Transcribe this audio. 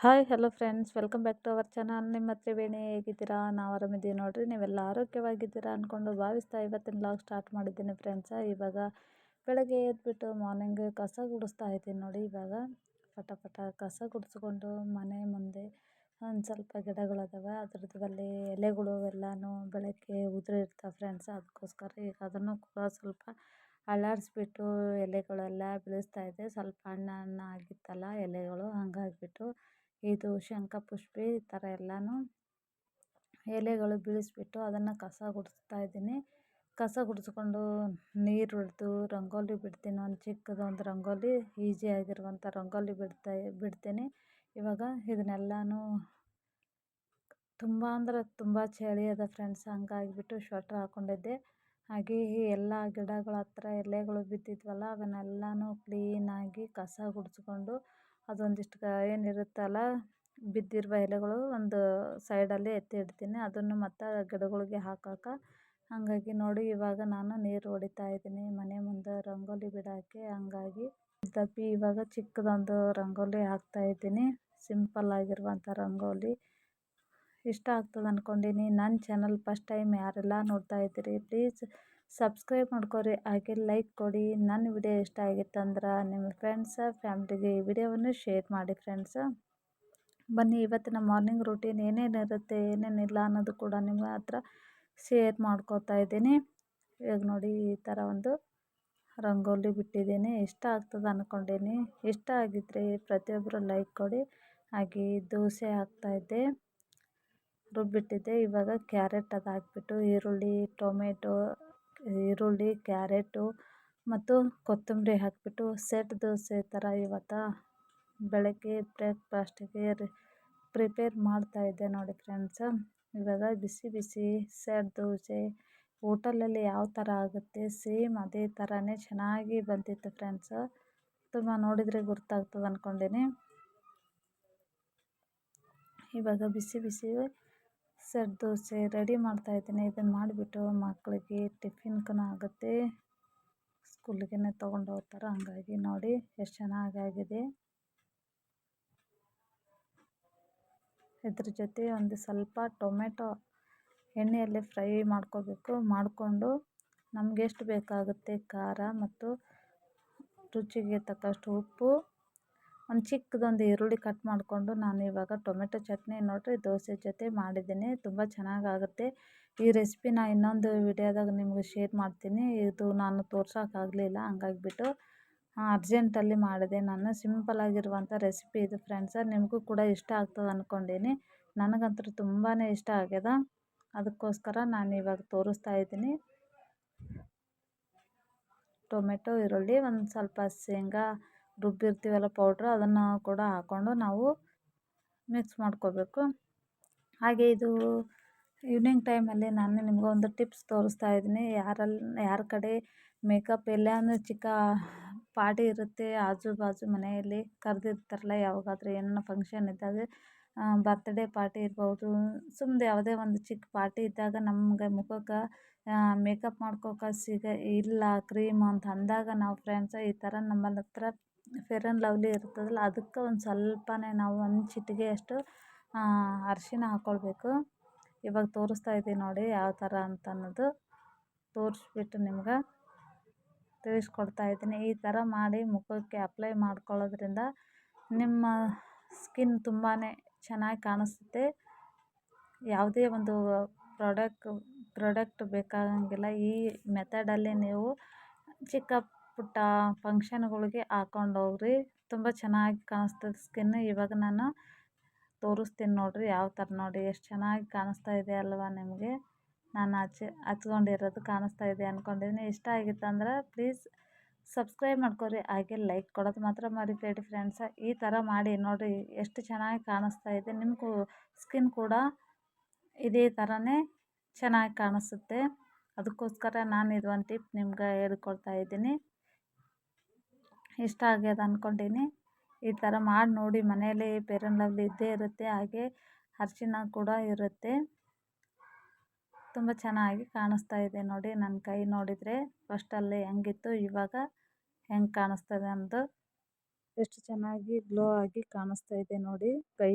Hi hello friends welcome back to our channel ನಿಮ್ಮ ತ್ರಿವೇಣಿ ಹೇಗಿದ್ದೀರಾ? ನಾವು ಆರಾಮಿದ್ದೀವಿ ನೋಡಿರಿ. ನೀವೆಲ್ಲ ಆರೋಗ್ಯವಾಗಿದ್ದೀರಾ ಅಂದ್ಕೊಂಡು ಭಾವಿಸ್ತಾ ಇವತ್ತಿನ ಬ್ಲಾಗ್ ಸ್ಟಾರ್ಟ್ ಮಾಡಿದ್ದೀನಿ ಫ್ರೆಂಡ್ಸ ಇವಾಗ ಬೆಳಗ್ಗೆ ಎದ್ಬಿಟ್ಟು ಮಾರ್ನಿಂಗ್ ಕಸ ಗುಡಿಸ್ತಾ ಇದ್ದೀನಿ ನೋಡಿ ಇವಾಗ. ಪಟ ಪಟ ಕಸ ಗುಡಿಸ್ಕೊಂಡು ಮನೆ ಮುಂದೆ ಒಂದು ಸ್ವಲ್ಪ ಗಿಡಗಳದಾವೆ. ಅದ್ರದ್ದು ಅಲ್ಲಿ ಎಲೆಗಳು ಎಲ್ಲನೂ ಬೆಳಗ್ಗೆ ಉದುರಿರ್ತಾವೆ ಫ್ರೆಂಡ್ಸ್ ಅದಕ್ಕೋಸ್ಕರ ಈಗ ಅದನ್ನು ಕೂಡ ಸ್ವಲ್ಪ ಅಲ್ಲಾಡಿಸ್ಬಿಟ್ಟು ಎಲೆಗಳೆಲ್ಲ ಬೆಳೆಸ್ತಾ ಇದೆ ಸ್ವಲ್ಪ ಹಣ್ಣು ಹಣ್ಣು ಆಗಿತ್ತಲ್ಲ ಎಲೆಗಳು, ಹಂಗಾಗಿಬಿಟ್ಟು ಇದು ಶಂಖಪುಷ್ಪಿ ಈ ಥರ ಎಲ್ಲನೂ ಎಲೆಗಳು ಬೀಳಿಸ್ಬಿಟ್ಟು ಅದನ್ನು ಕಸ ಗುಡಿಸ್ತಾ ಇದ್ದೀನಿ. ಕಸ ಗುಡಿಸ್ಕೊಂಡು ನೀರು ಹೊಡೆದು ರಂಗೋಲಿ ಬಿಡ್ತೀನಿ. ಒಂದು ಚಿಕ್ಕದೊಂದು ರಂಗೋಲಿ ಈಸಿಯಾಗಿರುವಂಥ ರಂಗೋಲಿ ಬಿಡ್ತಾ, ಬಿಡ್ತೀನಿ. ಇವಾಗ ಇದನ್ನೆಲ್ಲನೂ ತುಂಬ ಅಂದ್ರೆ ತುಂಬ ಚಳಿ ಅದ ಫ್ರೆಂಡ್ಸ್, ಹಂಗಾಗಿಬಿಟ್ಟು ಶ್ವೆಟ್ರ್ ಹಾಕ್ಕೊಂಡಿದ್ದೆ ಹಾಗೆ ಎಲ್ಲ ಗಿಡಗಳ ಹತ್ರ ಎಲೆಗಳು ಬಿದ್ದಿದ್ವಲ್ಲ, ಅವನ್ನೆಲ್ಲನೂ ಕ್ಲೀನಾಗಿ ಕಸ ಗುಡಿಸ್ಕೊಂಡು ಅದೊಂದಿಷ್ಟು ಏನಿರುತ್ತಲ್ಲ, ಬಿದ್ದಿರುವ ಎಲೆಗಳು ಒಂದು ಸೈಡಲ್ಲಿ ಎತ್ತಿ ಇಡ್ತೀನಿ. ಅದನ್ನು ಮತ್ತು ಗಿಡಗಳಿಗೆ ಹಾಕೋಕೆ. ಹಾಗಾಗಿ ನೋಡಿ, ಇವಾಗ ನಾನು ನೀರು ಹೊಡಿತಾ ಇದ್ದೀನಿ. ಮನೆ ಮುಂದೆ ರಂಗೋಲಿ ಬಿಡೋಕ್ಕೆ. ಹಂಗಾಗಿ ದಪ್ಪಿ ಇವಾಗ ಚಿಕ್ಕದೊಂದು ರಂಗೋಲಿ ಹಾಕ್ತಾ ಇದ್ದೀನಿ. ಸಿಂಪಲ್ ಆಗಿರುವಂಥ ರಂಗೋಲಿ. ಇಷ್ಟ ಆಗ್ತದೆ ಅಂದ್ಕೊಂಡೀನಿ ನನ್ನ ಚಾನಲ್ ಫಸ್ಟ್ ಟೈಮ್ ಯಾರೆಲ್ಲ ನೋಡ್ತಾ ಇದ್ದೀರಿ, ಪ್ಲೀಸ್ ಸಬ್ಸ್ಕ್ರೈಬ್ ಮಾಡ್ಕೊರಿ, ಹಾಗೆ ಲೈಕ್ ಕೊಡಿ. ನನ್ನ ವಿಡಿಯೋ ಇಷ್ಟ ಆಗಿತ್ತಂದ್ರೆ ನಿಮ್ಮ ಫ್ರೆಂಡ್ಸ ಫ್ಯಾಮ್ಲಿಗೆ ಈ ವಿಡಿಯೋವನ್ನು ಶೇರ್ ಮಾಡಿ ಫ್ರೆಂಡ್ಸ ಬನ್ನಿ, ಇವತ್ತಿನ ಮಾರ್ನಿಂಗ್ ರೂಟೀನ್ ಏನೇನಿರುತ್ತೆ ಏನೇನಿಲ್ಲ ಅನ್ನೋದು ಕೂಡ ನಿಮ್ಮ ಹತ್ರ ಶೇರ್ ಮಾಡ್ಕೋತಾ ಇದ್ದೀನಿ. ಇವಾಗ ನೋಡಿ ಈ ಥರ ಒಂದು ರಂಗೋಲಿ ಬಿಟ್ಟಿದ್ದೀನಿ. ಇಷ್ಟ ಆಗ್ತದೆ ಅಂದ್ಕೊಂಡೀನಿ ಇಷ್ಟ ಆಗಿದ್ದರೆ ಪ್ರತಿಯೊಬ್ಬರು ಲೈಕ್ ಕೊಡಿ. ಹಾಗೆ ದೋಸೆ ಹಾಕ್ತಾಯಿದ್ದೆ ರುಬ್ಬಿಟ್ಟಿದ್ದೆ. ಇವಾಗ ಕ್ಯಾರೆಟ್ ಅದು ಹಾಕ್ಬಿಟ್ಟು ಈರುಳ್ಳಿ ಟೊಮೆಟೊ ಈರುಳ್ಳಿ, ಕ್ಯಾರೆಟು ಮತ್ತು ಕೊತ್ತಂಬರಿ ಹಾಕಿಬಿಟ್ಟು ಸೆಟ್ ದೋಸೆ ಥರ ಇವತ್ತು ಬೆಳಗ್ಗೆ ಬ್ರೇಕ್ಫಾಸ್ಟಿಗೆ ಪ್ರಿಪೇರ್ ಮಾಡ್ತಾಯಿದ್ದೆ ನೋಡಿ ಫ್ರೆಂಡ್ಸ. ಇವಾಗ ಬಿಸಿ ಬಿಸಿ ಸೆಟ್ ದೋಸೆ, ಹೋಟೆಲಲ್ಲಿ ಯಾವ ಥರ ಆಗುತ್ತೆ ಸೇಮ್ ಅದೇ ಥರನೇ ಚೆನ್ನಾಗಿ ಬಂದಿತ್ತು ಫ್ರೆಂಡ್ಸ. ತುಂಬ ನೋಡಿದರೆ ಗೊತ್ತಾಗ್ತದೆ ಅಂದ್ಕೊಂಡೀನಿ ಇವಾಗ ಬಿಸಿ ಬಿಸಿ ಸೆಟ್ ದೋಸೆ ರೆಡಿ ಮಾಡ್ತಾಯಿದ್ದೀನಿ ಇದನ್ನು ಮಾಡಿಬಿಟ್ಟು ಮಕ್ಕಳಿಗೆ ಟಿಫಿನ್ಗೂ ಆಗುತ್ತೆ. ಸ್ಕೂಲಿಗೆ ತೊಗೊಂಡು ಹೋಗ್ತಾರೆ. ಹಂಗಾಗಿ ನೋಡಿ ಎಷ್ಟು ಚೆನ್ನಾಗಾಗಿದೆ ಇದ್ರ ಜೊತೆ ಒಂದು ಸ್ವಲ್ಪ ಟೊಮೆಟೊ ಎಣ್ಣೆಯಲ್ಲಿ ಫ್ರೈ ಮಾಡ್ಕೋಬೇಕು. ಮಾಡಿಕೊಂಡು ನಮಗೆಷ್ಟು ಬೇಕಾಗುತ್ತೆ? ಖಾರ ಮತ್ತು ರುಚಿಗೆ ತಕ್ಕಷ್ಟು ಉಪ್ಪು. ಒಂದು ಚಿಕ್ಕದೊಂದು ಈರುಳ್ಳಿ ಕಟ್ ಮಾಡಿಕೊಂಡು ನಾನು ಇವಾಗ ಟೊಮೆಟೊ ಚಟ್ನಿ ನೋಡಿರಿ ದೋಸೆ ಜೊತೆ ಮಾಡಿದ್ದೀನಿ. ತುಂಬ ಚೆನ್ನಾಗಾಗುತ್ತೆ. ಈ ರೆಸಿಪಿನ ಇನ್ನೊಂದು ವಿಡಿಯೋದಾಗ ನಿಮಗೆ ಶೇರ್ ಮಾಡ್ತೀನಿ. ಇದು ನಾನು ತೋರ್ಸೋಕ್ಕಾಗಲಿಲ್ಲ ಹಂಗಾಗಿಬಿಟ್ಟು ಅರ್ಜೆಂಟಲ್ಲಿ ಮಾಡಿದೆ ನಾನು. ಸಿಂಪಲಾಗಿರುವಂಥ ರೆಸಿಪಿ ಇದು ಫ್ರೆಂಡ್ಸ ನಿಮಗೂ ಕೂಡ ಇಷ್ಟ ಆಗ್ತದೆ ಅಂದ್ಕೊಂಡೀನಿ ನನಗಂತೂ ತುಂಬಾ ಇಷ್ಟ ಆಗ್ಯದ. ಅದಕ್ಕೋಸ್ಕರ ನಾನು ಇವಾಗ ತೋರಿಸ್ತಾ ಇದ್ದೀನಿ. ಟೊಮೆಟೊ, ಈರುಳ್ಳಿ, ಒಂದು ಸ್ವಲ್ಪ ಶೇಂಗಾ ರುಬ್ಬಿರ್ತೀವಲ್ಲ ಪೌಡ್ರ್ ಅದನ್ನು ಕೂಡ ಹಾಕ್ಕೊಂಡು ನಾವು ಮಿಕ್ಸ್ ಮಾಡ್ಕೋಬೇಕು. ಹಾಗೆ ಇದು ಈವ್ನಿಂಗ್ ಟೈಮಲ್ಲಿ ನಾನು ನಿಮಗೊಂದು ಟಿಪ್ಸ್ ತೋರಿಸ್ತಾ ಇದ್ದೀನಿ. ಯಾರಲ್ಲಿ ಯಾರ ಕಡೆ ಮೇಕಪ್ ಎಲ್ಲಾನು ಚಿಕ್ಕ ಪಾರ್ಟಿ ಇರುತ್ತೆ, ಆಜು ಬಾಜು ಮನೆಯಲ್ಲಿ ಕರೆದಿರ್ತಾರಲ್ಲ, ಯಾವಾಗಾದರೂ ಏನೋ ಫಂಕ್ಷನ್ ಇದ್ದಾಗ ಬರ್ತ್ಡೇ ಪಾರ್ಟಿ ಇರ್ಬೋದು, ಸುಮ್ಮನೆ ಯಾವುದೇ ಒಂದು ಚಿಕ್ಕ ಪಾರ್ಟಿ ಇದ್ದಾಗ ನಮಗೆ ಮುಖಕ್ಕೆ ಮೇಕಪ್ ಮಾಡ್ಕೋಕೆ ಸಿಗ, ಇಲ್ಲ ಕ್ರೀಮ್ ಅಂತ ಅಂದಾಗ ನಾವು ಫ್ರೆಂಡ್ಸ ಈ ಥರ ನಮ್ಮಲ್ಲಿ ಹತ್ರ ಫೇರ್ ಆ್ಯಂಡ್ ಲವ್ಲಿ ಇರ್ತದಲ್ಲ, ಅದಕ್ಕೆ ಒಂದು ಸ್ವಲ್ಪನೇ ನಾವು ಒಂದು ಚಿಟಿಕೆಯಷ್ಟು ಅರಿಶಿನ ಹಾಕ್ಕೊಳ್ಬೇಕು ಇವಾಗ ತೋರಿಸ್ತಾ ಇದ್ದೀನಿ ನೋಡಿ ಯಾವ ಥರ ಅಂತ ಅನ್ನೋದು. ತೋರಿಸ್ಬಿಟ್ಟು ನಿಮ್ಗೆ ತಿಳಿಸ್ಕೊಡ್ತಾ ಇದ್ದೀನಿ. ಈ ಥರ ಮಾಡಿ ಮುಖಕ್ಕೆ ಅಪ್ಲೈ ಮಾಡ್ಕೊಳ್ಳೋದ್ರಿಂದ ನಿಮ್ಮ ಸ್ಕಿನ್ ತುಂಬಾ ಚೆನ್ನಾಗಿ ಕಾಣಿಸುತ್ತೆ. ಯಾವುದೇ ಒಂದು ಪ್ರಾಡಕ್ಟ್ ಪ್ರಾಡಕ್ಟ್ ಬೇಕಾಗಂಗಿಲ್ಲ ಈ ಮೆಥಡಲ್ಲಿ ನೀವು ಚಿಕ್ಕ ಪುಟ್ಟ ಫಂಕ್ಷನ್ಗಳಿಗೆ ಹಾಕ್ಕೊಂಡೋಗ್ರಿ ತುಂಬ ಚೆನ್ನಾಗಿ ಕಾಣಿಸ್ತದೆ ಸ್ಕಿನ್. ಇವಾಗ ನಾನು ತೋರಿಸ್ತೀನಿ ನೋಡಿರಿ ಯಾವ ಥರ ನೋಡಿ. ಎಷ್ಟು ಚೆನ್ನಾಗಿ ಕಾಣಿಸ್ತಾ ಇದೆ ಅಲ್ವಾ ನಿಮಗೆ? ನಾನು ಹಚ್ಚಿ ಹಚ್ಕೊಂಡಿರೋದು ಕಾಣಿಸ್ತಾ ಇದೆ ಅಂದ್ಕೊಂಡಿದ್ದೀನಿ ಇಷ್ಟ ಆಗಿತ್ತಂದ್ರೆ ಪ್ಲೀಸ್ ಸಬ್ಸ್ಕ್ರೈಬ್ ಮಾಡ್ಕೊರಿ. ಹಾಗೆ ಲೈಕ್ ಕೊಡೋದು ಮಾತ್ರ ಮರಿಬೇಡಿ ಫ್ರೆಂಡ್ಸ. ಈ ಥರ ಮಾಡಿ ನೋಡಿರಿ ಎಷ್ಟು ಚೆನ್ನಾಗಿ ಕಾಣಿಸ್ತಾ ಇದೆ. ನಿಮಗೂ ಸ್ಕಿನ್ ಕೂಡ ಇದೇ ಥರನೇ ಚೆನ್ನಾಗಿ ಕಾಣಿಸುತ್ತೆ. ಅದಕ್ಕೋಸ್ಕರ ನಾನು ಇದು ಒಂದು ಟಿಪ್ ನಿಮ್ಗೆ ಹೇಳ್ಕೊಡ್ತಾ ಇದ್ದೀನಿ. ಇಷ್ಟ ಆಗ್ಯದ ಅಂದ್ಕೊಂಡೀನಿ ಈ ಥರ ಮಾಡಿ ನೋಡಿ ಮನೆಯಲ್ಲಿ ಫೇರ್ ಆ್ಯಂಡ್ ಲವ್ಲಿ ಇದ್ದೇ ಇರುತ್ತೆ, ಹಾಗೆ ಅರ್ಶಿನ ಕೂಡ ಇರುತ್ತೆ. ತುಂಬ ಚೆನ್ನಾಗಿ ಕಾಣಿಸ್ತಾ ಇದೆ ನೋಡಿ ನನ್ನ ಕೈ ನೋಡಿದರೆ. ಫಸ್ಟಲ್ಲಿ ಹೆಂಗಿತ್ತು, ಇವಾಗ ಹೆಂಗೆ ಕಾಣಿಸ್ತದೆ ಅಂದು. ಎಷ್ಟು ಚೆನ್ನಾಗಿ ಗ್ಲೋ ಆಗಿ ಕಾಣಿಸ್ತಾ ಇದೆ ನೋಡಿ ಕೈ.